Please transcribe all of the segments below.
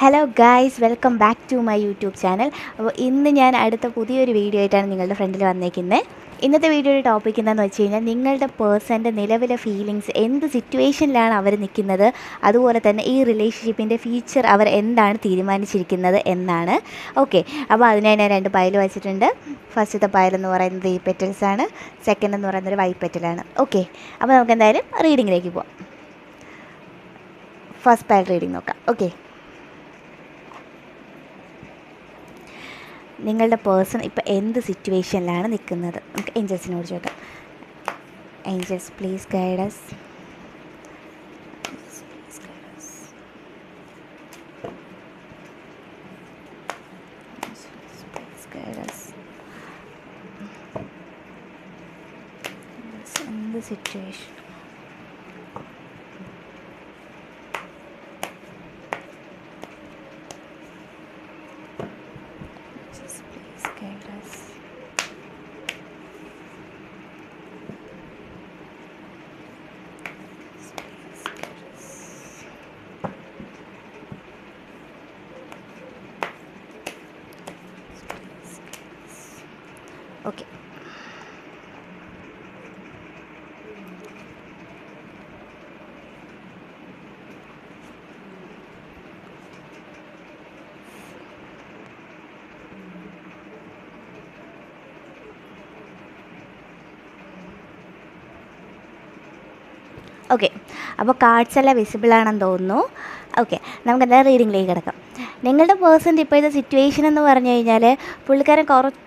Hello guys welcome back to my YouTube channel അപ്പോൾ ഇന്ന് ഞാൻ അടുത്ത പുതിയൊരു വീഡിയോ ആയിട്ടാണ് നിങ്ങളുടെ ഫ്രണ്ടിൽ വന്നേക്കുന്നത്. ഇന്നത്തെ വീഡിയോയുടെ ടോപ്പിക് എന്താണെന്ന് വെച്ച് കഴിഞ്ഞാൽ നിങ്ങളുടെ പേഴ്സന്റെ നിലവിലെ ഫീലിങ്സ് എന്ത് സിറ്റുവേഷനിലാണ് അവർ നിൽക്കുന്നത്? അതുപോലെ തന്നെ ഈ റിലേഷൻഷിപ്പിന്റെ ഫ്യൂച്ചർ അവർ എന്താണ് തീരുമാനിച്ചിരിക്കുന്നത് എന്നാണ്. ഓക്കെ അപ്പോൾ അതിനെ ഞാൻ രണ്ട് പയൽ വെച്ചിട്ടുണ്ട്. ഫസ്റ്റത്തെ പയലെന്ന് പറയുന്നത് ഈ പെറ്റൽസ് ആണ്. സെക്കൻഡ് എന്ന് പറയുന്നത് വൈറ്റ് പെറ്റലാണ് ഓക്കെ അപ്പോൾ നമുക്ക് എന്തായാലും റീഡിങ്ങിലേക്ക് പോവാം. ഫസ്റ്റ് പയൽ റീഡിങ് നോക്കാം. ഓക്കെ നിങ്ങളുടെ പേഴ്സൺ ഇപ്പോൾ എന്ത് സിറ്റുവേഷനിലാണ് നിൽക്കുന്നത്? നമുക്ക് ഏഞ്ചൽസിനോട് ചോദിക്കാം. ഏഞ്ചൽസ് പ്ലീസ് ഗൈഡസ് എന്ത് situation Just please guide us. Just please guide us. Just please guide us. Okay. Okay അപ്പോൾ കാർഡ്സ് എല്ലാം വിസിബിൾ ആണെന്ന് തോന്നുന്നു. ഓക്കെ നമുക്ക് എന്തായാലും റീഡിങ്ങിലേക്ക് കിടക്കാം. നിങ്ങളുടെ പേഴ്സന്റെ ഇപ്പോഴത്തെ സിറ്റുവേഷൻ എന്ന് പറഞ്ഞു കഴിഞ്ഞാൽ പുള്ളിക്കാരൻ കുറച്ച്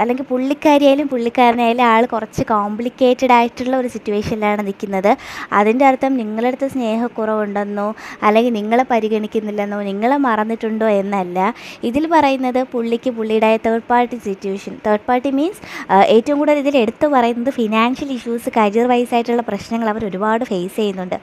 അല്ലെങ്കിൽ പുള്ളിക്കാരിയായാലും പുള്ളിക്കാരനായാലും ആൾ കുറച്ച് കോംപ്ലിക്കേറ്റഡ് ആയിട്ടുള്ള ഒരു സിറ്റുവേഷനിലാണ് നിൽക്കുന്നത് അതിന്റെ അർത്ഥം നിങ്ങളുടെ അടുത്ത് സ്നേഹക്കുറവുണ്ടെന്നോ അല്ലെങ്കിൽ നിങ്ങളെ പരിഗണിക്കുന്നില്ലെന്നോ നിങ്ങളെ മറന്നിട്ടുണ്ടോ എന്നല്ല. ഇതിൽ പറയുന്നത് പുള്ളിക്ക് പുള്ളിയുടെ third party situation third party means ഏറ്റവും കൂടുതൽ ഇതിൽ എടുത്തു പറയുന്നത് ഫിനാൻഷ്യൽ ഇഷ്യൂസ് കരിയർ വൈസ് ആയിട്ടുള്ള പ്രശ്നങ്ങൾ അവർ ഒരുപാട് ഫേസ് ചെയ്യുന്നുണ്ട്.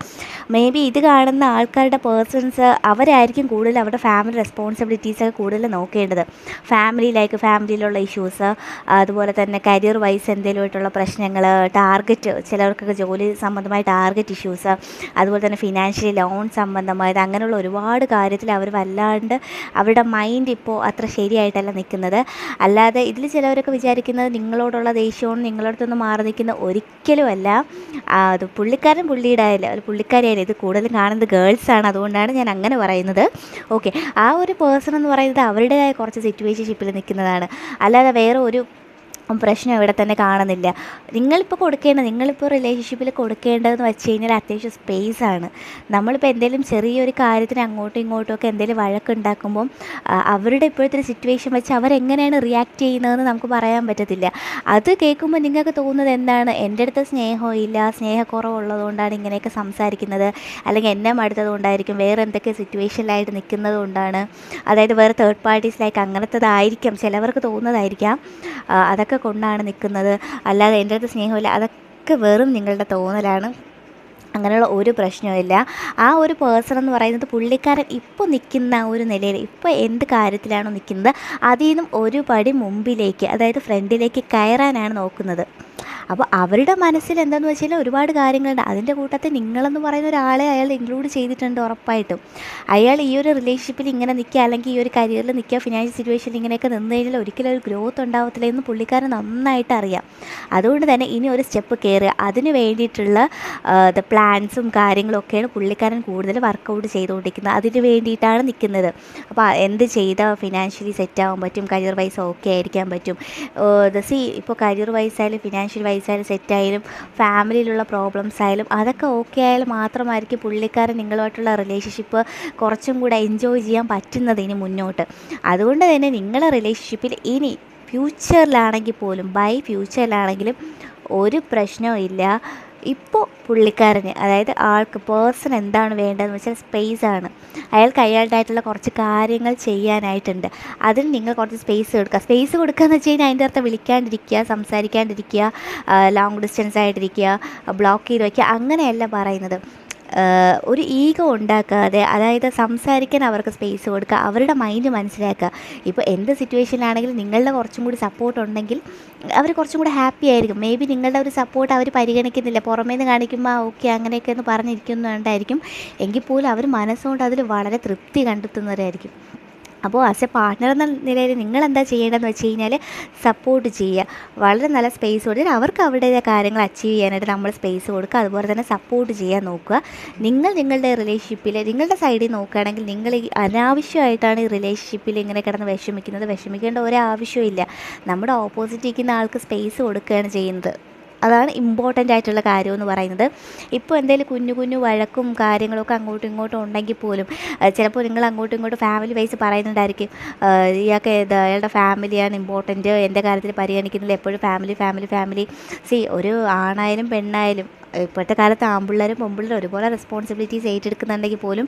മേ ബി ഇത് കാണുന്ന ആൾക്കാരുടെ പേഴ്സൺസ് അവരായിരിക്കും കൂടുതൽ അവരുടെ ഫാമിലി റെസ്പോൺസിബിലിറ്റീസൊക്കെ കൂടുതൽ നോക്കേണ്ടത്. ഫാമിലി ലൈക്ക് ഫാമിലിയിലുള്ള ഇഷ്യൂസ് അതുപോലെ തന്നെ കരിയർ വൈസ് എന്തെങ്കിലുമായിട്ടുള്ള പ്രശ്നങ്ങൾ ടാർഗറ്റ് ചിലർക്കൊക്കെ ജോലി സംബന്ധമായ ടാർഗറ്റ് ഇഷ്യൂസ് അതുപോലെ തന്നെ ഫിനാൻഷ്യലി ലോൺ സംബന്ധമായത് അങ്ങനെയുള്ള ഒരുപാട് കാര്യത്തിൽ അവർ വല്ലാണ്ട് അവരുടെ മൈൻഡ് ഇപ്പോൾ അത്ര ശരിയായിട്ടല്ല നിൽക്കുന്നത്. അല്ലാതെ ഇതിൽ ചിലവരൊക്കെ വിചാരിക്കുന്നത് നിങ്ങളോടുള്ള ദേഷ്യവും നിങ്ങളടുത്തൊന്ന് മാറി നിൽക്കുന്ന ഒരിക്കലുമല്ല. അത് പുള്ളിക്കാരൻ പുള്ളിയുടെ പുള്ളിക്കാരിയായാലും ഇത് കൂടുതലും കാണുന്നത് ഗേൾസാണ് അതുകൊണ്ടാണ് ഞാൻ അങ്ങനെ പറയുന്നത്. ഓക്കെ ആ ഒരു പേഴ്സൺ എന്ന് പറയുന്നത് അവരുടേതായ കുറച്ച് സിറ്റുവേഷൻഷിപ്പിൽ നിൽക്കുന്നതാണ്. അല്ലാതെ വേറെ ഒരു പ്രശ്നം ഇവിടെ തന്നെ കാണുന്നില്ല. നിങ്ങളിപ്പോൾ കൊടുക്കേണ്ട നിങ്ങളിപ്പോൾ റിലേഷൻഷിപ്പിൽ കൊടുക്കേണ്ടതെന്ന് വെച്ച് കഴിഞ്ഞാൽ അത്യാവശ്യം സ്പേസ് ആണ്. നമ്മളിപ്പോൾ എന്തെങ്കിലും ചെറിയൊരു കാര്യത്തിന് അങ്ങോട്ടും ഇങ്ങോട്ടും ഒക്കെ എന്തെങ്കിലും വഴക്കുണ്ടാക്കുമ്പം അവരുടെ ഇപ്പോഴത്തെ സിറ്റുവേഷൻ വെച്ച് അവരെങ്ങനെയാണ് റിയാക്ട് ചെയ്യുന്നതെന്ന് നമുക്ക് പറയാൻ പറ്റത്തില്ല. അത് കേൾക്കുമ്പോൾ നിങ്ങൾക്ക് തോന്നുന്നത് എന്താണ്? എന്റെ അടുത്ത് സ്നേഹം ഇല്ല സ്നേഹക്കുറവുള്ളതുകൊണ്ടാണ് ഇങ്ങനെയൊക്കെ സംസാരിക്കുന്നത്. അല്ലെങ്കിൽ എന്നെ മടുത്തത് കൊണ്ടായിരിക്കും വേറെ എന്തൊക്കെ സിറ്റുവേഷനിലായിട്ട് നിൽക്കുന്നത് കൊണ്ടാണ് അതായത് വേറെ തേർഡ് പാർട്ടീസ് ലൈക്ക് അങ്ങനത്തതായിരിക്കാം. ചിലവർക്ക് തോന്നുന്നതായിരിക്കാം. ആ, അതൊക്കെ കൊണ്ടാണ് നിൽക്കുന്നത്. അല്ലാതെ എന്റെ അടുത്ത് സ്നേഹമില്ല. അതൊക്കെ വെറും നിങ്ങളുടെ തോന്നലാണ്. അങ്ങനെയുള്ള ഒരു പ്രശ്നവുമില്ല ആ ഒരു പേഴ്സൺ എന്ന് പറയുന്നത് പുള്ളിക്കാരൻ ഇപ്പോൾ നിൽക്കുന്ന ഒരു നിലയിൽ ഇപ്പോൾ എന്ത് കാര്യത്തിലാണോ നിൽക്കുന്നത് അതിൽ നിന്നും ഒരു പടി മുമ്പിലേക്ക് അതായത് ഫ്രണ്ടിലേക്ക് കയറാനാണ് നോക്കുന്നത്. അപ്പോൾ അവരുടെ മനസ്സിൽ എന്താണെന്ന് വെച്ചാൽ ഒരുപാട് കാര്യങ്ങളുണ്ട്. അതിന്റെ കൂട്ടത്തിൽ നിങ്ങളെന്ന് പറയുന്ന ഒരാളെ അയാൾ ഇൻക്ലൂഡ് ചെയ്തിട്ടുണ്ട് ഉറപ്പായിട്ടും. അയാൾ ഈ ഒരു റിലേഷൻഷിപ്പിൽ ഇങ്ങനെ നിൽക്കുക അല്ലെങ്കിൽ ഈ ഒരു കരിയറിൽ നിൽക്കുക ഫിനാൻഷ്യൽ സിറ്റുവേഷനിൽ ഇങ്ങനെയൊക്കെ നിന്ന് കഴിഞ്ഞാൽ ഒരിക്കലും ഒരു ഗ്രോത്ത് ഉണ്ടാവത്തില്ല എന്ന് പുള്ളിക്കാരൻ നന്നായിട്ട് അറിയാം. അതുകൊണ്ട് തന്നെ ഇനി ഒരു സ്റ്റെപ്പ് കയറുക അതിന് വേണ്ടിയിട്ടുള്ള പ്ലാൻസും കാര്യങ്ങളൊക്കെയാണ് പുള്ളിക്കാരൻ കൂടുതൽ വർക്കൗട്ട് ചെയ്തുകൊണ്ടിരിക്കുന്നത്. അതിന് വേണ്ടിയിട്ടാണ് നിൽക്കുന്നത്. അപ്പോൾ എന്ത് ചെയ്താൽ ഫിനാൻഷ്യലി സെറ്റ് ആവാൻ പറ്റും? കരിയർ വൈസ് ഓക്കെ ആയിരിക്കാൻ പറ്റും. സി ഇപ്പോൾ കരിയർ വൈസ് ആയാലും ഫിനാൻഷ്യൽ വൈസ് ആയാലും സെറ്റായാലും ഫാമിലിയിലുള്ള പ്രോബ്ലംസ് ആയാലും അതൊക്കെ ഓക്കെ ആയാലും മാത്രമായിരിക്കും പുള്ളിക്കാരൻ നിങ്ങളുമായിട്ടുള്ള റിലേഷൻഷിപ്പ് കുറച്ചും കൂടെ എൻജോയ് ചെയ്യാൻ പറ്റുന്നത് ഇനി മുന്നോട്ട്. അതുകൊണ്ട് തന്നെ നിങ്ങളുടെ റിലേഷൻഷിപ്പിൽ ഇനി ഫ്യൂച്ചറിലാണെങ്കിൽ പോലും ബൈ ഫ്യൂച്ചറിലാണെങ്കിലും ഒരു പ്രശ്നവും ഇല്ല. ഇപ്പോൾ പുള്ളിക്കാരന് അതായത് ആൾക്ക് പേഴ്സൺ എന്താണ് വേണ്ടതെന്ന് വെച്ചാൽ സ്പേസ് ആണ്. അയാൾക്ക് അയാളുടേതായിട്ടുള്ള കുറച്ച് കാര്യങ്ങൾ ചെയ്യാനായിട്ടുണ്ട്. അതിന് നിങ്ങൾ കുറച്ച് സ്പേസ് കൊടുക്കുക സ്പേസ് കൊടുക്കുക എന്ന് വെച്ച് കഴിഞ്ഞാൽ അതിന്റെ അർത്ഥം വിളിക്കാണ്ടിരിക്കുക സംസാരിക്കാണ്ടിരിക്കുക ലോങ് ഡിസ്റ്റൻസ് ആയിട്ടിരിക്കുക ബ്ലോക്ക് ചെയ്ത് വയ്ക്കുക അങ്ങനെയല്ല പറയുന്നത്. ഒരു ഈഗോ ഉണ്ടാക്കാതെ അതായത് സംസാരിക്കാൻ അവർക്ക് സ്പേസ് കൊടുക്കുക അവരുടെ മൈൻഡ് മനസ്സിലാക്കുക. ഇപ്പോൾ എന്ത് സിറ്റുവേഷനിലാണെങ്കിലും നിങ്ങളുടെ കുറച്ചും കൂടി സപ്പോർട്ട് ഉണ്ടെങ്കിൽ അവർ കുറച്ചും കൂടി ഹാപ്പി ആയിരിക്കും. മേ ബി നിങ്ങളുടെ ഒരു സപ്പോർട്ട് അവർ പരിഗണിക്കുന്നില്ല. പുറമേ നിന്ന് കാണിക്കുമ്പോൾ ഓക്കെ അങ്ങനെയൊക്കെ എന്ന് പറഞ്ഞിരിക്കുന്നുണ്ടായിരിക്കും. എങ്കിൽ പോലും അവർ മനസ്സുകൊണ്ട് അതിൽ വളരെ തൃപ്തി കണ്ടെത്തുന്നവരായിരിക്കും. അപ്പോൾ ആസ് എ പാർട്ട്ണർ എന്ന നിലയിൽ നിങ്ങൾ എന്താ ചെയ്യേണ്ടതെന്ന് വെച്ച് കഴിഞ്ഞാൽ സപ്പോർട്ട് ചെയ്യുക. വളരെ നല്ല സ്പേസ് കൊടുത്തിട്ട് അവർക്ക് അവരുടേതായ കാര്യങ്ങൾ അച്ചീവ് ചെയ്യാനായിട്ട് നമ്മൾ സ്പേസ് കൊടുക്കുക. അതുപോലെ തന്നെ സപ്പോർട്ട് ചെയ്യാൻ നോക്കുക. നിങ്ങൾ നിങ്ങളുടെ റിലേഷൻഷിപ്പിൽ നിങ്ങളുടെ സൈഡിൽ നോക്കുകയാണെങ്കിൽ നിങ്ങൾ അനാവശ്യമായിട്ടാണ് ഈ റിലേഷൻഷിപ്പിൽ ഇങ്ങനെ കിടന്ന് വിഷമിക്കുന്നത്. വിഷമിക്കേണ്ട ഒരാവശ്യമില്ല നമ്മുടെ ഓപ്പോസിറ്റ് ഇരിക്കുന്ന ആൾക്ക് സ്പേസ് കൊടുക്കുകയാണ് ചെയ്യുന്നത്. അതാണ് ഇമ്പോർട്ടന്റ് ആയിട്ടുള്ള കാര്യമെന്ന് പറയുന്നത്. ഇപ്പോൾ എന്തെങ്കിലും കുഞ്ഞു കുഞ്ഞു വഴക്കും കാര്യങ്ങളൊക്കെ അങ്ങോട്ടും ഇങ്ങോട്ടും ഉണ്ടെങ്കിൽ പോലും ചിലപ്പോൾ നിങ്ങൾ അങ്ങോട്ടും ഇങ്ങോട്ടും ഫാമിലി വൈസ് പറയുന്നുണ്ടായിരിക്കും ഇയാൾക്ക് അയാളുടെ ഫാമിലിയാണ് ഇമ്പോർട്ടന്റ് എന്റെ കാര്യത്തിൽ പരിഗണിക്കുന്നില്ല എപ്പോഴും ഫാമിലി ഫാമിലി ഫാമിലി സി ഒരു ആണായാലും പെണ്ണായാലും ഇപ്പോഴത്തെ കാലത്ത് ആമ്പിള്ളേരും പെമ്പിള്ളേരും ഒരുപോലെ റെസ്പോൺസിബിലിറ്റീസ് ഏറ്റെടുക്കുന്നുണ്ടെങ്കിൽ പോലും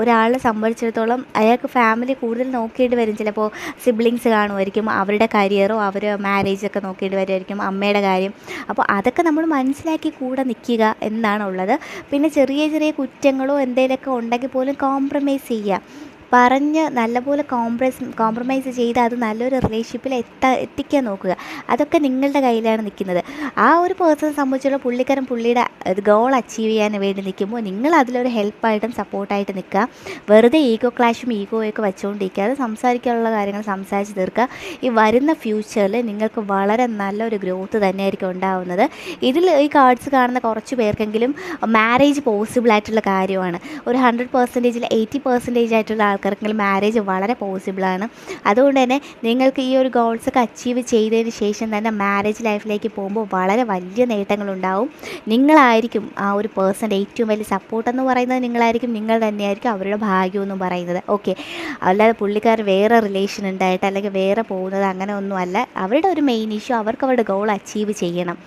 ഒരാളെ സംബന്ധിച്ചിടത്തോളം അയാൾക്ക് ഫാമിലി കൂടുതൽ നോക്കേണ്ടി വരും. ചിലപ്പോൾ സിബ്ലിങ്സ് കാണുമായിരിക്കും അവരുടെ കരിയറോ അവർ മാരേജൊക്കെ നോക്കേണ്ടി വരുമായിരിക്കും അമ്മയുടെ കാര്യം. അപ്പോൾ അതൊക്കെ നമ്മൾ മനസ്സിലാക്കി കൂടെ നിൽക്കുക എന്നാണുള്ളത്. പിന്നെ ചെറിയ ചെറിയ കുറ്റങ്ങളോ എന്തെങ്കിലുമൊക്കെ ഉണ്ടെങ്കിൽ പോലും കോംപ്രമൈസ് ചെയ്യുക. പറഞ്ഞ് നല്ലപോലെ കോംപ്രസ് കോംപ്രമൈസ് ചെയ്ത് അത് നല്ലൊരു റിലേഷൻഷിപ്പിൽ എത്താ എത്തിക്കാൻ നോക്കുക. അതൊക്കെ നിങ്ങളുടെ കയ്യിലാണ് നിൽക്കുന്നത്. ആ ഒരു പേഴ്സണെ സംബന്ധിച്ചുള്ള പുള്ളിക്കാരൻ പുള്ളിയുടെ ഗോൾ അച്ചീവ് ചെയ്യാൻ വേണ്ടി നിൽക്കുമ്പോൾ നിങ്ങൾ അതിലൊരു ഹെൽപ്പായിട്ടും സപ്പോർട്ടായിട്ട് നിൽക്കുക. വെറുതെ ഈഗോ ക്ലാഷും ഈഗോയൊക്കെ വെച്ചുകൊണ്ടിരിക്കാതെ സംസാരിക്കാനുള്ള കാര്യങ്ങൾ സംസാരിച്ച് തീർക്കുക. ഈ വരുന്ന ഫ്യൂച്ചറിൽ നിങ്ങൾക്ക് വളരെ നല്ലൊരു ഗ്രോത്ത് തന്നെയായിരിക്കും ഉണ്ടാവുന്നത്. ഇതിൽ ഈ കാർഡ്സ് കാണുന്ന കുറച്ച് പേർക്കെങ്കിലും മാരേജ് പോസിബിൾ ആയിട്ടുള്ള കാര്യമാണ്. ഒരു ഹൺഡ്രഡ് പെർസെന്റേജിൽ എയ്റ്റി പെർസെന്റേജ് ആയിട്ടുള്ള ആൾക്കാർക്കെങ്കിലും മാരേജ് വളരെ പോസിബിളാണ് അതുകൊണ്ട് തന്നെ നിങ്ങൾക്ക് ഈ ഒരു ഗോൾസൊക്കെ അച്ചീവ് ചെയ്തതിന് ശേഷം തന്നെ മാരേജ് ലൈഫിലേക്ക് പോകുമ്പോൾ വളരെ വലിയ നേട്ടങ്ങളുണ്ടാവും നിങ്ങളായിരിക്കും ആ ഒരു പേഴ്സന്റെ ഏറ്റവും വലിയ സപ്പോർട്ട് എന്ന് പറയുന്നത് നിങ്ങളായിരിക്കും നിങ്ങൾ തന്നെയായിരിക്കും അവരുടെ ഭാഗ്യം എന്നും പറയുന്നത്. ഓക്കെ അല്ലാതെ പുള്ളിക്കാർ വേറെ റിലേഷൻ ഉണ്ടായിട്ട് അല്ലെങ്കിൽ വേറെ പോകുന്നത് അങ്ങനെ ഒന്നുമല്ല. അവരുടെ ഒരു മെയിൻ ഇഷ്യൂ അവർക്ക് അവരുടെ ഗോൾ അച്ചീവ് ചെയ്യണം.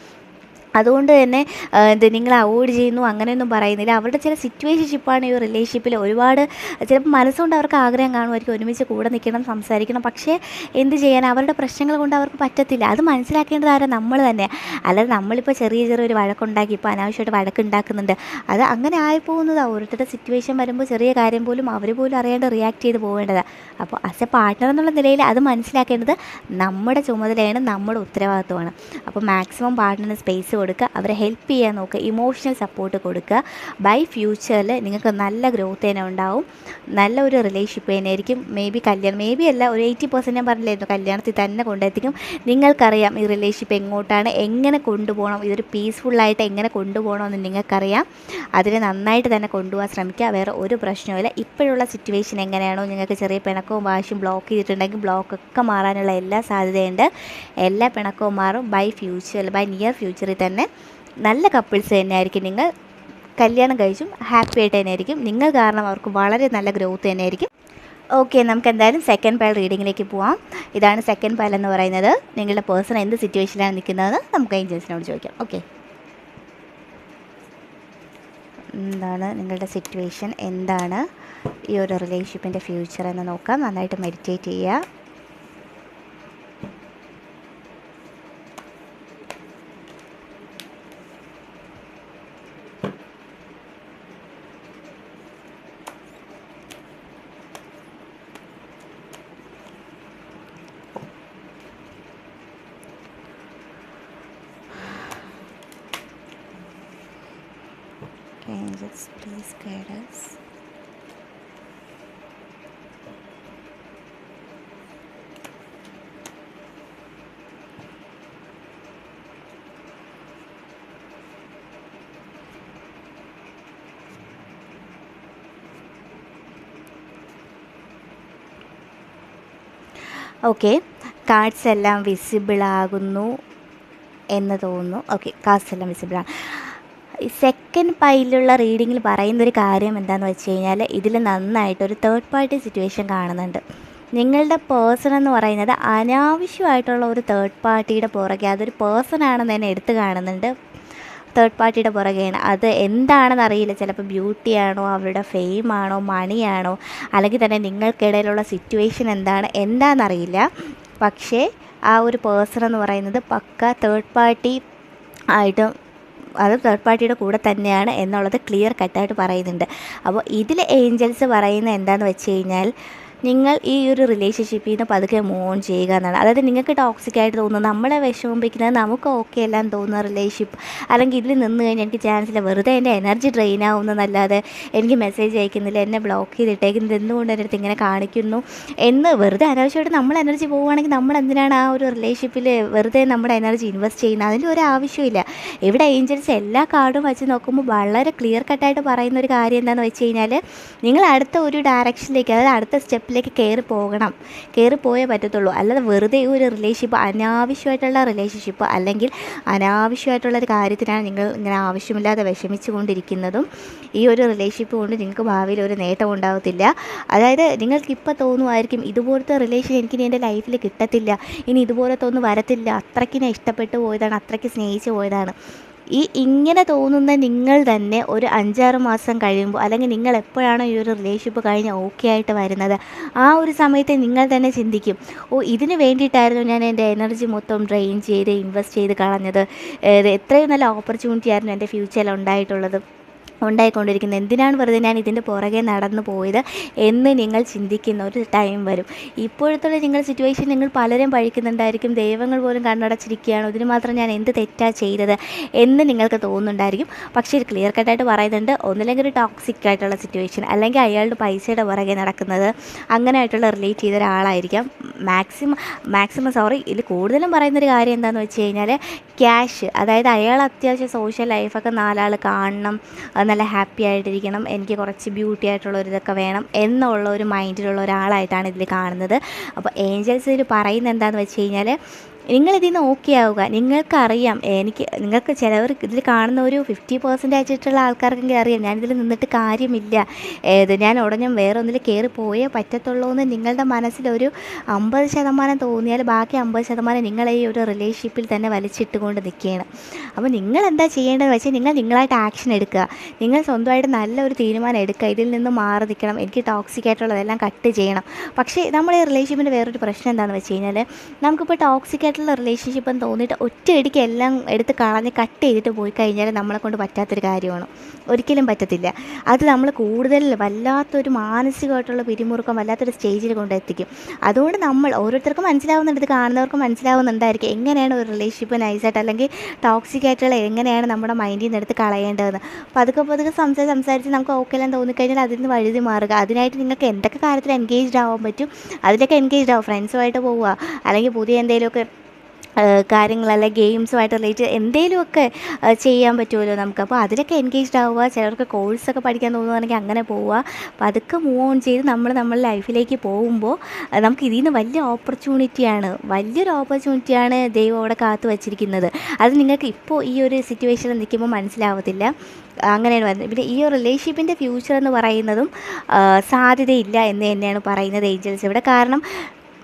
അതുകൊണ്ട് തന്നെ എന്ത് നിങ്ങൾ അവോയ്ഡ് ചെയ്യുന്നു അങ്ങനെയൊന്നും പറയുന്നില്ല. അവരുടെ ചില സിറ്റുവേഷൻഷിപ്പാണ് ഈ റിലേഷൻഷിപ്പിൽ ഒരുപാട് ചിലപ്പോൾ മനസ്സുകൊണ്ട് അവർക്ക് ആഗ്രഹം കാണുമായിരിക്കും ഒരുമിച്ച് കൂടെ നിൽക്കണം സംസാരിക്കണം. പക്ഷേ എന്ത് ചെയ്യാൻ? അവരുടെ പ്രശ്നങ്ങൾ കൊണ്ട് അവർക്ക് പറ്റത്തില്ല. അത് മനസ്സിലാക്കേണ്ടത് ആരാ? നമ്മൾ തന്നെ. അല്ലാതെ നമ്മളിപ്പോൾ ചെറിയ ചെറിയൊരു വഴക്കുണ്ടാക്കി ഇപ്പോൾ അനാവശ്യമായിട്ട് വഴക്കുണ്ടാക്കുന്നുണ്ട്. അത് അങ്ങനെ ആയി പോകുന്നതാണ് ഓരോരുത്തരുടെ സിറ്റുവേഷൻ വരുമ്പോൾ ചെറിയ കാര്യം പോലും അവർ പോലും അറിയാണ്ട് റിയാക്ട് ചെയ്ത് പോകേണ്ടതാണ് അപ്പോൾ ആസ് എ പാർട്ട്ണർ എന്നുള്ള നിലയിൽ അത് മനസ്സിലാക്കേണ്ടത് നമ്മുടെ ചുമതലയാണ് നമ്മുടെ ഉത്തരവാദിത്വമാണ്. അപ്പോൾ മാക്സിമം പാർട്ട്ണറിന് സ്പേസ് കൊടുക്കുക അവരെ ഹെൽപ്പ് ചെയ്യാൻ നോക്കുക. ഇമോഷണൽ സപ്പോർട്ട് കൊടുക്കുക. ബൈ ഫ്യൂച്ചറിൽ നിങ്ങൾക്ക് നല്ല ഗ്രോത്ത് തന്നെ ഉണ്ടാവും. നല്ല ഒരു റിലേഷൻഷിപ്പ് തന്നെ ആയിരിക്കും. മേ ബി കല്യാണം മേ ബി അല്ല ഒരു എയ്റ്റി പെർസെന്റ് ഞാൻ പറഞ്ഞില്ലായിരുന്നു. കല്യാണത്തിൽ തന്നെ കൊണ്ടെത്തിക്കും. നിങ്ങൾക്കറിയാം ഈ റിലേഷൻഷിപ്പ് എങ്ങോട്ടാണ് എങ്ങനെ കൊണ്ടുപോകണം ഇതൊരു പീസ്ഫുള്ളായിട്ട് എങ്ങനെ കൊണ്ടുപോകണമെന്ന് നിങ്ങൾക്കറിയാം. അതിനെ നന്നായിട്ട് തന്നെ കൊണ്ടുപോകാൻ ശ്രമിക്കുക. വേറെ ഒരു പ്രശ്നവുമില്ല. ഇപ്പോഴുള്ള സിറ്റുവേഷൻ എങ്ങനെയാണോ നിങ്ങൾക്ക് ചെറിയ പിണക്കവും വാശിയും ബ്ലോക്ക് ചെയ്തിട്ടുണ്ടെങ്കിൽ ബ്ലോക്കൊക്കെ മാറാനുള്ള എല്ലാ സാധ്യതയുണ്ട്. എല്ലാ പിണക്കവും മാറും. ബൈ ഫ്യൂച്ചറിൽ ബൈ നിയർ ഫ്യൂച്ചറിൽ തന്നെ നല്ല കപ്പിൾസ് തന്നെയായിരിക്കും നിങ്ങൾ. കല്യാണം കഴിച്ചും ഹാപ്പി ആയിട്ട് തന്നെ ആയിരിക്കും നിങ്ങൾ കാരണം അവർക്ക് വളരെ നല്ല ഗ്രോത്ത് തന്നെ ആയിരിക്കും ഓക്കെ നമുക്ക് എന്തായാലും സെക്കൻഡ് പയൽ റീഡിങ്ങിലേക്ക് പോവാം. ഇതാണ് സെക്കൻഡ് പയൽ എന്ന് പറയുന്നത്. നിങ്ങളുടെ പേഴ്സൺ എന്ത് സിറ്റുവേഷനിലാണ് നിൽക്കുന്നതെന്ന് നമുക്ക് ഏഞ്ചൽസിനോട് ചോദിക്കാം. ഓക്കെ എന്താണ് നിങ്ങളുടെ സിറ്റുവേഷൻ എന്താണ് ഈ ഒരു റിലേഷൻഷിപ്പിന്റെ ഫ്യൂച്ചർ എന്ന് നോക്കാം. നന്നായിട്ട് മെഡിറ്റേറ്റ് ചെയ്യുക. Angels, please guide us. Okay cards എല്ലാം വിസിബിൾ ആകുന്നു എന്ന് തോന്നുന്നു ഓക്കെ കാർഡ്സ് എല്ലാം വിസിബിളാണ് ഈ സെക്കൻഡ് പൈലുള്ള റീഡിങ്ങിൽ പറയുന്നൊരു കാര്യം എന്താണെന്ന് വെച്ച് കഴിഞ്ഞാൽ ഇതിൽ നന്നായിട്ടൊരു തേർഡ് പാർട്ടി സിറ്റുവേഷൻ കാണുന്നുണ്ട്. നിങ്ങളുടെ പേഴ്സൺ എന്ന് പറയുന്നത് അനാവശ്യമായിട്ടുള്ള ഒരു തേർഡ് പാർട്ടിയുടെ പുറകെ അതൊരു പേഴ്സൺ ആണെന്ന് തന്നെ എടുത്ത് കാണുന്നുണ്ട്. തേർഡ് പാർട്ടിയുടെ പുറകെയാണ്. അത് എന്താണെന്ന് അറിയില്ല. ചിലപ്പോൾ ബ്യൂട്ടിയാണോ അവരുടെ ഫെയിമാണോ മണിയാണോ അല്ലെങ്കിൽ തന്നെ നിങ്ങൾക്കിടയിലുള്ള സിറ്റുവേഷൻ എന്താണ് എന്താണെന്നറിയില്ല പക്ഷേ ആ ഒരു പേഴ്സൺ എന്ന് പറയുന്നത് പക്ക തേർഡ് പാർട്ടി ആയിട്ട് അത് തേർഡ് പാർട്ടിയുടെ കൂടെ തന്നെയാണ് എന്നുള്ളത് ക്ലിയർ കട്ടായിട്ട് പറയുന്നുണ്ട്. അപ്പോൾ ഇതിൽ ഏഞ്ചൽസ് പറയുന്നത് എന്താണെന്ന് വെച്ച് കഴിഞ്ഞാൽ നിങ്ങൾ ഈ ഒരു റിലേഷൻഷിപ്പിൽ നിന്ന് പതുക്കെ മൂവ് ഓൺ ചെയ്യുക എന്നാണ്. അതായത് നിങ്ങൾക്ക് ടോക്സിക് ആയിട്ട് തോന്നുന്നു നമ്മളെ വിഷമിപ്പിക്കുന്നത് നമുക്ക് ഓക്കെ എല്ലാം തോന്നുന്ന റിലേഷൻഷിപ്പ് അല്ലെങ്കിൽ ഇതിൽ നിന്ന് കഴിഞ്ഞാൽ എനിക്ക് ചാൻസ് ഇല്ല. വെറുതെ എന്റെ എനർജി ഡ്രെയിൻ ആവുന്നതല്ലാതെ എനിക്ക് മെസ്സേജ് അയക്കുന്നില്ല എന്നെ ബ്ലോക്ക് ചെയ്തിട്ടേക്കുന്നത് എന്തുകൊണ്ട് എന്റെ അടുത്ത് ഇങ്ങനെ കാണിക്കുന്നു? എന്ന് വെറുതെ അനാവശ്യമായിട്ട് നമ്മൾ എനർജി പോവുകയാണെങ്കിൽ നമ്മൾ എന്തിനാണ് ആ ഒരു റിലേഷൻഷിപ്പിൽ വെറുതെ നമ്മുടെ എനർജി ഇൻവെസ്റ്റ് ചെയ്യുന്നത്? അതിന്റെ ഒരു ആവശ്യമില്ല ഇവിടെ ഏഞ്ചൽസ് എല്ലാ കാർഡും വെച്ച് നോക്കുമ്പോൾ വളരെ ക്ലിയർ കട്ടായിട്ട് പറയുന്ന ഒരു കാര്യം എന്താണെന്ന് വെച്ച് കഴിഞ്ഞാൽ നിങ്ങൾ അടുത്ത ഒരു ഡയറക്ഷനിലേക്ക് അതായത് അടുത്ത സ്റ്റെപ്പിലേക്ക് കയറി പോകണം. കയറി പോയേ പറ്റത്തുള്ളൂ. അല്ലാതെ വെറുതെ ഒരു റിലേഷൻഷിപ്പ് അനാവശ്യമായിട്ടുള്ള റിലേഷൻഷിപ്പ് അല്ലെങ്കിൽ അനാവശ്യമായിട്ടുള്ള ഒരു കാര്യത്തിനാണ് നിങ്ങൾ ഇങ്ങനെ ആവശ്യമില്ലാതെ വിഷമിച്ചു കൊണ്ടിരിക്കുന്നതും ഈ ഒരു റിലേഷൻഷിപ്പ് കൊണ്ട് നിങ്ങൾക്ക് ഭാവിയിൽ ഒരു നേട്ടം ഉണ്ടാകത്തില്ല അതായത് നിങ്ങൾക്ക് ഇപ്പോൾ തോന്നുമായിരിക്കും ഇതുപോലത്തെ റിലേഷൻ എനിക്ക് എന്റെ ലൈഫിൽ കിട്ടത്തില്ല. ഇനി ഇതുപോലത്തെ ഒന്നും വരത്തില്ല. അത്രയ്ക്ക് ഇഷ്ടപ്പെട്ടു പോയതാണ് അത്രയ്ക്ക് സ്നേഹിച്ചു പോയതാണ്. ഈ ഇങ്ങനെ തോന്നുന്ന നിങ്ങൾ തന്നെ ഒരു അഞ്ചാറ് മാസം കഴിയുമ്പോൾ അല്ലെങ്കിൽ നിങ്ങൾ എപ്പോഴാണോ ഈ ഒരു റിലേഷൻഷിപ്പ് കഴിഞ്ഞ് ഓക്കെ ആയിട്ട് വരുന്നത് ആ ഒരു സമയത്ത് നിങ്ങൾ തന്നെ ചിന്തിക്കും ഓ ഇതിന് വേണ്ടിയിട്ടായിരുന്നു ഞാൻ എന്റെ എനർജി മൊത്തം ഡ്രെയിൻ ചെയ്ത് ഇൻവെസ്റ്റ് ചെയ്ത് കളഞ്ഞത്. എത്രയും നല്ല ഓപ്പർച്യൂണിറ്റി ആയിരുന്നു എന്റെ ഫ്യൂച്ചറിൽ ഉണ്ടായിട്ടുള്ളത്. ഉണ്ടായിക്കൊണ്ടിരിക്കുന്നത് എന്തിനാണ് വെറുതെ ഞാൻ ഇതിന്റെ പുറകെ നടന്നു പോയത് എന്ന് നിങ്ങൾ ചിന്തിക്കുന്ന ഒരു ടൈം വരും. ഇപ്പോഴത്തുള്ള നിങ്ങൾ സിറ്റുവേഷൻ നിങ്ങൾ പലരും പഴിക്കുന്നുണ്ടായിരിക്കും. ദൈവങ്ങൾ പോലും കണ്ണടച്ചിരിക്കുകയാണ്. ഇതിന് മാത്രം ഞാൻ എന്ത് തെറ്റാ ചെയ്തത് എന്ന് നിങ്ങൾക്ക് തോന്നുന്നുണ്ടായിരിക്കും. പക്ഷേ ക്ലിയർ കട്ടായിട്ട് പറയുന്നുണ്ട്. ഒന്നില്ലെങ്കിൽ ഒരു ടോക്സിക് ആയിട്ടുള്ള സിറ്റുവേഷൻ അല്ലെങ്കിൽ അയാളുടെ പൈസയുടെ പുറകെ നടക്കുന്നത് അങ്ങനെ ആയിട്ടുള്ള റിലേറ്റ് ചെയ്ത ഒരാളായിരിക്കാം. മാക്സിമം മാക്സിമം സോറി ഇതിൽ കൂടുതലും പറയുന്നൊരു കാര്യം എന്താണെന്ന് വെച്ച് കഴിഞ്ഞാൽ ക്യാഷ് അതായത് അയാൾ അത്യാവശ്യം സോഷ്യൽ ലൈഫൊക്കെ നാലാൾ കാണണം നല്ല ഹാപ്പി ആയിട്ടിരിക്കണം എനിക്ക് കുറച്ച് ബ്യൂട്ടി ആയിട്ടുള്ള ഒരു ഇതൊക്കെ വേണം എന്നുള്ള ഒരു മൈൻഡിലുള്ള ഒരാളായിട്ടാണ് ഇതിൽ കാണുന്നത്. അപ്പോൾ ഏഞ്ചൽസ് ഇതിൽ പറയുന്നത് എന്താണെന്ന് വെച്ച് കഴിഞ്ഞാൽ നിങ്ങളിതിൽ നിന്ന് ഓക്കെ ആവുക. നിങ്ങൾക്കറിയാം എനിക്ക് നിങ്ങൾക്ക് ചിലവർ ഇതിൽ കാണുന്ന ഒരു ഫിഫ്റ്റി പെർസെന്റേജ് ആയിട്ടുള്ള ആൾക്കാർക്കെങ്കിലും അറിയാം. ഞാനിതിൽ നിന്നിട്ട് കാര്യമില്ല. ഏത് ഞാൻ ഉടനെ വേറെ ഒന്നിൽ കയറി പോയേ പറ്റത്തുള്ളൂ എന്ന് നിങ്ങളുടെ മനസ്സിലൊരു അമ്പത് ശതമാനം തോന്നിയാൽ ബാക്കി അമ്പത് ശതമാനം നിങ്ങളെ ഈ ഒരു റിലേഷൻഷിപ്പിൽ തന്നെ വലിച്ചിട്ടുകൊണ്ട് നിൽക്കുകയാണ്. അപ്പോൾ നിങ്ങൾ എന്താ ചെയ്യേണ്ടതെന്ന് വെച്ചാൽ നിങ്ങൾ നിങ്ങളായിട്ട് ആക്ഷൻ എടുക്കുക. നിങ്ങൾ സ്വന്തമായിട്ട് നല്ലൊരു തീരുമാനം എടുക്കുക. ഇതിൽ നിന്ന് മാറി നിൽക്കണം. എനിക്ക് ടോക്സിക് ആയിട്ടുള്ളതെല്ലാം കട്ട് ചെയ്യണം. പക്ഷേ നമ്മൾ ഈ റിലേഷൻഷിപ്പിന്റെ വേറൊരു പ്രശ്നം എന്താണെന്ന് വെച്ച് കഴിഞ്ഞാൽ നമുക്കിപ്പോൾ ടോക്സിക് ആയിട്ടുള്ള റിലേഷൻഷിപ്പ് എന്ന് തോന്നിയിട്ട് ഒറ്റയടിക്ക് എല്ലാം എടുത്ത് കളഞ്ഞ് കട്ട് ചെയ്തിട്ട് പോയി കഴിഞ്ഞാൽ നമ്മളെ കൊണ്ട് പറ്റാത്തൊരു കാര്യമാണ്. ഒരിക്കലും പറ്റത്തില്ല. അത് നമ്മൾ കൂടുതൽ വല്ലാത്തൊരു മാനസികമായിട്ടുള്ള പിരിമുറുക്കം വല്ലാത്തൊരു സ്റ്റേജിൽ കൊണ്ടെത്തിക്കും അതുകൊണ്ട് നമ്മൾ ഓരോരുത്തർക്കും മനസ്സിലാവുന്നുണ്ട്. ഇത് കാണുന്നവർക്ക് മനസ്സിലാവുന്നുണ്ടായിരിക്കും എങ്ങനെയാണ് ഒരു റിലേഷൻഷിപ്പ് നൈസായിട്ട് അല്ലെങ്കിൽ ടോക്സിക് ആയിട്ടുള്ള എങ്ങനെയാണ് നമ്മുടെ മൈൻഡിൽ നിന്ന് എടുത്ത് കളയേണ്ടതെന്ന്. പതുക്കെ പതുക്കെ സംസാരിച്ച് സംസാരിച്ച് നമുക്ക് ഓക്കെ എല്ലാം തോന്നിക്കഴിഞ്ഞാൽ അതിൽ നിന്ന് വഴുതി മാറുക. അതിനായിട്ട് നിങ്ങൾക്ക് എന്തൊക്കെ കാര്യത്തിൽ എൻഗേജ്ഡ് ആവാൻ പറ്റും? അതിലൊക്കെ എൻഗേജ്ഡ് ആവും? ഫ്രണ്ട്സുമായിട്ട് പോവുക. അല്ലെങ്കിൽ പുതിയ എന്തെങ്കിലുമൊക്കെ കാര്യങ്ങളല്ല ഗെയിംസുമായിട്ട് റിലേറ്റ് എന്തെങ്കിലുമൊക്കെ ചെയ്യാൻ പറ്റുമല്ലോ നമുക്ക്. അപ്പോൾ അതിലൊക്കെ എൻഗേജ്ഡ് ആവുക ചിലർക്ക് കോഴ്സൊക്കെ പഠിക്കാൻ തോന്നുകയാണെങ്കിൽ അങ്ങനെ പോവുക. അപ്പോൾ അതൊക്കെ മൂവ് ഓൺ ചെയ്ത് നമ്മൾ നമ്മുടെ ലൈഫിലേക്ക് പോകുമ്പോൾ നമുക്ക് ഇതിൽ നിന്ന് വലിയ ഓപ്പർച്യൂണിറ്റിയാണ് വലിയൊരു ഓപ്പർച്യൂണിറ്റിയാണ് ദൈവം അവിടെ കാത്തു വച്ചിരിക്കുന്നത്. അത് നിങ്ങൾക്ക് ഇപ്പോൾ ഈ ഒരു സിറ്റുവേഷനിൽ നിൽക്കുമ്പോൾ മനസ്സിലാവത്തില്ല. അങ്ങനെയാണ് പറയുന്നത്. പിന്നെ ഈ റിലേഷൻഷിപ്പിന്റെ ഫ്യൂച്ചർ എന്ന് പറയുന്നതും സാധ്യതയില്ല എന്ന് തന്നെയാണ് പറയുന്നത് ഏഞ്ചൽസ് ഇവിടെ. കാരണം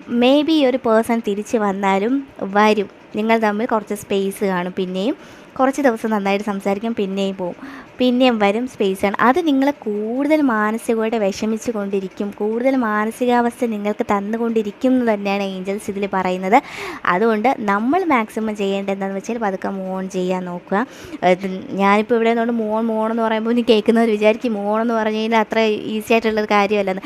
മേ ബി ഒരു പേഴ്സൺ തിരിച്ച് വന്നാലും വരും. നിങ്ങൾ തമ്മിൽ കുറച്ച് സ്പേസ് കാണും. പിന്നെയും കുറച്ച് ദിവസം നന്നായിട്ട് സംസാരിക്കും പിന്നെയും പോവും. പിന്നെയും വരും സ്പേസ് ആണ് അത് നിങ്ങളെ കൂടുതൽ മാനസികമായിട്ട് വിഷമിച്ചു കൊണ്ടിരിക്കും കൂടുതൽ മാനസികാവസ്ഥ നിങ്ങൾക്ക് തന്നുകൊണ്ടിരിക്കും എന്ന് തന്നെയാണ് ഏഞ്ചൽസ് ഇതിൽ പറയുന്നത്. അതുകൊണ്ട് നമ്മൾ മാക്സിമം ചെയ്യേണ്ടതെന്ന് വെച്ചാൽ പതുക്കെ മോൺ ചെയ്യാൻ നോക്കുക. ഞാനിപ്പോൾ ഇവിടെ നിന്നുകൊണ്ട് മോൺ മോൺ എന്ന് പറയുമ്പോൾ ഇനി കേൾക്കുന്നവർ വിചാരിക്കും. മോൺ എന്ന് പറഞ്ഞു കഴിഞ്ഞാൽ അത്ര ഈസി ആയിട്ടുള്ളൊരു കാര്യമല്ലെന്ന്.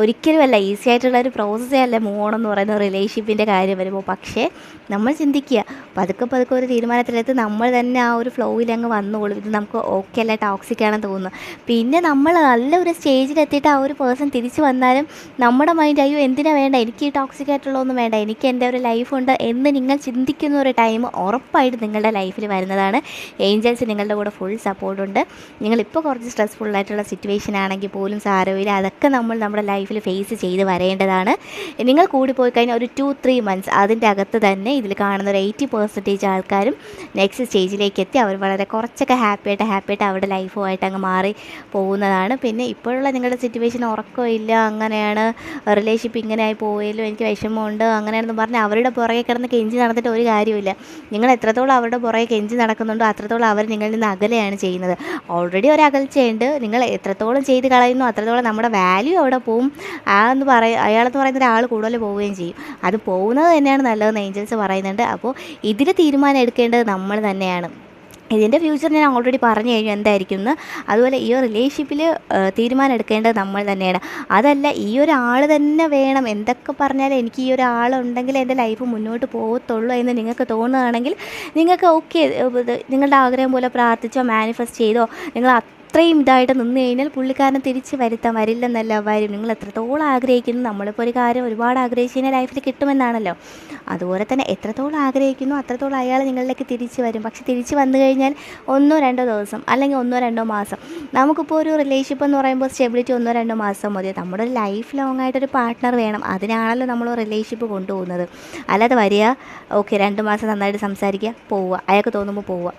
ഒരിക്കലുമല്ല ഈസി ആയിട്ടുള്ള ഒരു പ്രോസസ്സേ അല്ല മൂവോൺ എന്ന് പറയുന്ന റിലേഷൻഷിപ്പിന്റെ കാര്യം വരുമ്പോൾ പക്ഷേ നമ്മൾ ചിന്തിക്കുക പതുക്കെ പതുക്കെ ഒരു തീരുമാനത്തിലെത്തി നമ്മൾ തന്നെ ആ ഒരു ഫ്ലോയിൽ അങ്ങ് വന്നോളും. ഇത് നമുക്ക് ഓക്കെ അല്ല ടോക്സിക് ആണെന്ന് തോന്നുന്നു. പിന്നെ നമ്മൾ നല്ല ഒരു സ്റ്റേജിലെത്തിയിട്ട് ആ ഒരു പേഴ്സൺ തിരിച്ചു വന്നാലും നമ്മുടെ മൈൻഡ് അയ്യോ എന്തിനാ വേണ്ട? എനിക്ക് ഈ ടോക്സിക് ആയിട്ടുള്ളതൊന്നും വേണ്ട. എനിക്ക് എന്റെ ഒരു ലൈഫുണ്ട് എന്ന് നിങ്ങൾ ചിന്തിക്കുന്ന ഒരു ടൈം ഉറപ്പായിട്ട് നിങ്ങളുടെ ലൈഫിൽ വരുന്നതാണ്. ഏഞ്ചൽസ് നിങ്ങളുടെ കൂടെ ഫുൾ സപ്പോർട്ടുണ്ട് നിങ്ങളിപ്പോൾ കുറച്ച് സ്ട്രെസ്ഫുൾ ആയിട്ടുള്ള സിറ്റുവേഷൻ ആണെങ്കിൽ പോലും സാരമില്ല. അതൊക്കെ നമ്മൾ നമ്മുടെ ലൈഫിൽ ഫേസ് ചെയ്ത് വരേണ്ടതാണ്. നിങ്ങൾ കൂടി പോയി കഴിഞ്ഞാൽ ഒരു ടു ത്രീ മന്ത്സ് അതിന്റെ അകത്ത് തന്നെ ഇതിൽ കാണുന്ന ഒരു എയ്റ്റി പെർസെന്റേജ് ആൾക്കാരും നെക്സ്റ്റ് സ്റ്റേജിലേക്ക് എത്തി. അവർ വളരെ കുറച്ചൊക്കെ ഹാപ്പി ആയിട്ട് ഹാപ്പി ആയിട്ട് അവരുടെ ലൈഫുമായിട്ട് അങ്ങ് മാറി പോകുന്നതാണ്. പിന്നെ ഇപ്പോഴുള്ള നിങ്ങളുടെ സിറ്റുവേഷൻ ഉറക്കമില്ല അങ്ങനെയാണ്. റിലേഷൻഷിപ്പ് ഇങ്ങനെ ആയി പോയാലും എനിക്ക് വിഷമമുണ്ട് അങ്ങനെയാണെന്ന് പറഞ്ഞ് അവരുടെ പുറകെ കിടന്ന് കെഞ്ചി നടന്നിട്ട് ഒരു കാര്യമില്ല നിങ്ങൾ എത്രത്തോളം അവരുടെ പുറകെ കെഞ്ചി നടക്കുന്നുണ്ടോ അത്രത്തോളം അവർ നിങ്ങളിൽ നിന്ന് അകലെയാണ് ചെയ്യുന്നത്. ഓൾറെഡി ഒരു അകൽച്ചയുണ്ട്. നിങ്ങൾ എത്രത്തോളം ചെയ്ത് കളയുന്നു അത്രത്തോളം നമ്മുടെ വാല്യൂ അവിടെ പോവും. ആ എന്ന് പറയ അയാളെന്ന് പറയുന്ന ഒരാൾ കൂടുതൽ പോവുകയും ചെയ്യും. അത് പോകുന്നത് തന്നെയാണ് നല്ലതെന്ന് ഏഞ്ചൽസ് പറയുന്നുണ്ട്. അപ്പോൾ ഇതിൽ തീരുമാനം എടുക്കേണ്ടത് നമ്മൾ തന്നെയാണ്. ഇതിന്റെ ഫ്യൂച്ചർ ഞാൻ ഓൾറെഡി പറഞ്ഞു കഴിഞ്ഞു എന്തായിരിക്കും എന്ന്. അതുപോലെ ഈ ഒരു റിലേഷൻഷിപ്പിൽ തീരുമാനം എടുക്കേണ്ടത് നമ്മൾ തന്നെയാണ്. അതല്ല ഈ ഒരാൾ തന്നെ വേണം. എന്തൊക്കെ പറഞ്ഞാലും എനിക്ക് ഈ ഒരാളുണ്ടെങ്കിൽ എന്റെ ലൈഫ് മുന്നോട്ട് പോകത്തുള്ളൂ എന്ന് നിങ്ങൾക്ക് തോന്നുകയാണെങ്കിൽ നിങ്ങൾക്ക് ഓക്കെ നിങ്ങളുടെ ആഗ്രഹം പോലെ പ്രാർത്ഥിച്ചോ മാനിഫെസ്റ്റ് ചെയ്തോ നിങ്ങൾ അത്രയും ഇതായിട്ട് നിന്ന് കഴിഞ്ഞാൽ പുള്ളിക്കാരനെ തിരിച്ച് വരുത്താൻ വരില്ലെന്നല്ല വരും. നിങ്ങൾ എത്രത്തോളം ആഗ്രഹിക്കുന്നു നമ്മളിപ്പോൾ ഒരു കാര്യം ഒരുപാട് ആഗ്രഹിച്ച് കഴിഞ്ഞാൽ ലൈഫിൽ കിട്ടുമെന്നാണല്ലോ. അതുപോലെ തന്നെ എത്രത്തോളം ആഗ്രഹിക്കുന്നു അത്രത്തോളം അയാൾ നിങ്ങളിലേക്ക് തിരിച്ച് വരും. പക്ഷെ തിരിച്ച് വന്നു കഴിഞ്ഞാൽ ഒന്നോ രണ്ടോ ദിവസം അല്ലെങ്കിൽ ഒന്നോ രണ്ടോ മാസം. നമുക്കിപ്പോൾ ഒരു റിലേഷൻഷിപ്പ് എന്ന് പറയുമ്പോൾ സ്റ്റെബിലിറ്റി ഒന്നോ രണ്ടോ മാസം മതി. നമ്മുടെ ഒരു ലൈഫ് ലോങ് ആയിട്ടൊരു പാർട്ട്ണർ വേണം. അതിനാണല്ലോ നമ്മൾ റിലേഷൻഷിപ്പ് കൊണ്ടുപോകുന്നത്. അല്ലാതെ വരിക ഓക്കെ രണ്ട് മാസം നന്നായിട്ട് സംസാരിക്കുക പോവുക. അയാൾക്ക് തോന്നുമ്പോൾ പോവുക.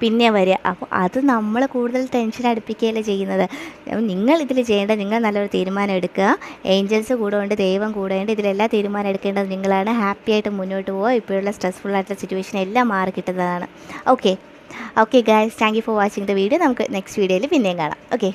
പിന്നെ വരിക. അപ്പോൾ അത് നമ്മൾ കൂടുതൽ ടെൻഷൻ അടുപ്പിക്കുകയല്ലേ ചെയ്യുന്നത്. നിങ്ങൾ ഇതിൽ ചെയ്യേണ്ടത് നിങ്ങൾ നല്ലൊരു തീരുമാനം എടുക്കുക. ഏഞ്ചൽസ് കൂടെ ഉണ്ട് ദൈവം കൂടെ ഉണ്ട് ഇതിലെല്ലാം തീരുമാനം എടുക്കേണ്ടത് നിങ്ങളാണ്. ഹാപ്പി ആയിട്ട് മുന്നോട്ട് പോവുക. ഇപ്പോഴുള്ള സ്ട്രെസ്ഫുൾ ആയിട്ടുള്ള സിറ്റുവേഷൻ എല്ലാം മാറി കിട്ടുന്നതാണ്. Okay okay guys thank you for watching the video നമുക്ക് നെക്സ്റ്റ് വീഡിയോയിൽ പിന്നെയും കാണാം. ഓക്കെ